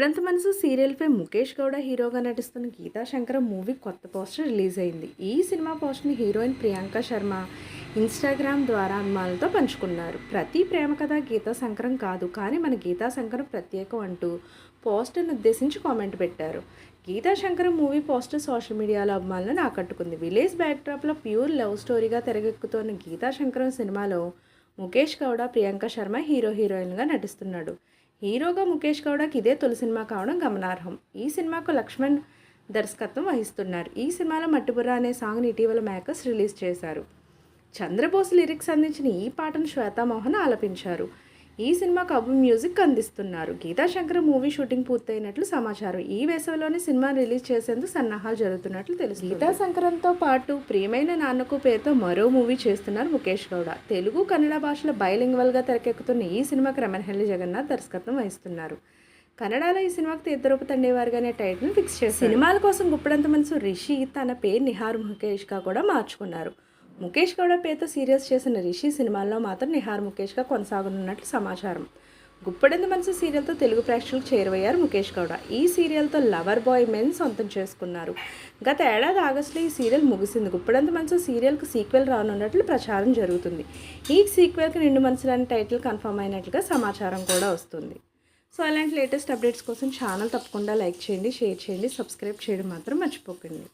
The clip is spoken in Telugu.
ఇప్పుడంత మనసు సీరియల్పై ముఖేష్ గౌడ హీరోగా నటిస్తున్న గీతా శంకర్ మూవీ కొత్త పోస్టర్ రిలీజ్ అయింది. ఈ సినిమా పోస్టర్ని హీరోయిన్ ప్రియాంక శర్మ ఇన్స్టాగ్రామ్ ద్వారా అభిమానులతో పంచుకున్నారు. ప్రతి ప్రేమ కథ గీతా శంకరం కాదు కానీ మన గీతా శంకరం ప్రత్యేకం అంటూ పోస్టర్ను ఉద్దేశించి కామెంట్ పెట్టారు. Geetha Shankaram movie poster social మీడియాలో అభిమానులను ఆకట్టుకుంది. విలేజ్ బ్యాక్డ్రాప్లో ప్యూర్ లవ్ స్టోరీగా తెరకెక్కుతోన్న గీతా శంకరం సినిమాలో ముఖేష్ గౌడ ప్రియాంక శర్మ హీరో హీరోయిన్గా నటిస్తున్నాడు. హీరోగా ముఖేష్ గౌడకి ఇదే తొలి సినిమా కావడం గమనార్హం. ఈ సినిమాకు లక్ష్మణ్ దర్శకత్వం వహిస్తున్నారు. ఈ సినిమాలో మట్టిబుర్ర అనే సాంగ్ని ఇటీవల మేకర్స్ రిలీజ్ చేశారు. చంద్రబోస్ లిరిక్స్ అందించిన ఈ పాటను శ్వేతామోహన్ ఆలపించారు. ఈ సినిమాకు అబ్బు మ్యూజిక్ అందిస్తున్నారు. గీతా శంకర్ మూవీ షూటింగ్ పూర్తయినట్లు సమాచారం. ఈ వేసవిలోనే సినిమా రిలీజ్ చేసేందుకు సన్నాహాలు జరుగుతున్నట్లు తెలుసు గీతా శంకరంతో పాటు ప్రియమైన నాన్నకు పేరుతో మరో మూవీ చేస్తున్నారు ముఖేష్ గౌడ. తెలుగు కన్నడ భాషలో బైలింగ్వల్గా తెరకెక్కుతున్న ఈ సినిమాకు రమణహల్లి జగన్నాథ్ దర్శకత్వం వహిస్తున్నారు. కన్నడలో ఈ సినిమాకు తీర్థరూప తండేవారుగా అనే టైటిల్ ఫిక్స్ చేశారు. సినిమాల కోసం గుప్పడంత మనసు రిషి తన పేరు నిహార్ ముఖేష్గా కూడా మార్చుకున్నారు. ముఖేష్ గౌడ పేరుతో సీరియల్స్ చేసిన రిషి సినిమాల్లో మాత్రం నిహార్ ముఖేష్గా కొనసాగనున్నట్లు సమాచారం. గుప్పడింది మనసు సీరియల్తో తెలుగు ప్రేక్షకులకు చేరువయ్యారు ముఖేష్ గౌడ. ఈ సీరియల్తో లవర్ బాయ్ మెన్ సొంతం చేసుకున్నారు. గత ఏడాది ఆగస్టులో ఈ సీరియల్ ముగిసింది. గుప్పడంత మనసు సీరియల్కు సీక్వెల్ రానున్నట్లు ప్రచారం జరుగుతుంది. ఈ సీక్వెల్కి నిండు మనసులు అనే టైటిల్ కన్ఫర్మ్ అయినట్లుగా సమాచారం కూడా వస్తుంది. సో అలాంటి లేటెస్ట్ అప్డేట్స్ కోసం ఛానల్ తప్పకుండా లైక్ చేయండి షేర్ చేయండి సబ్స్క్రైబ్ చేయడం మాత్రం మర్చిపోకండి.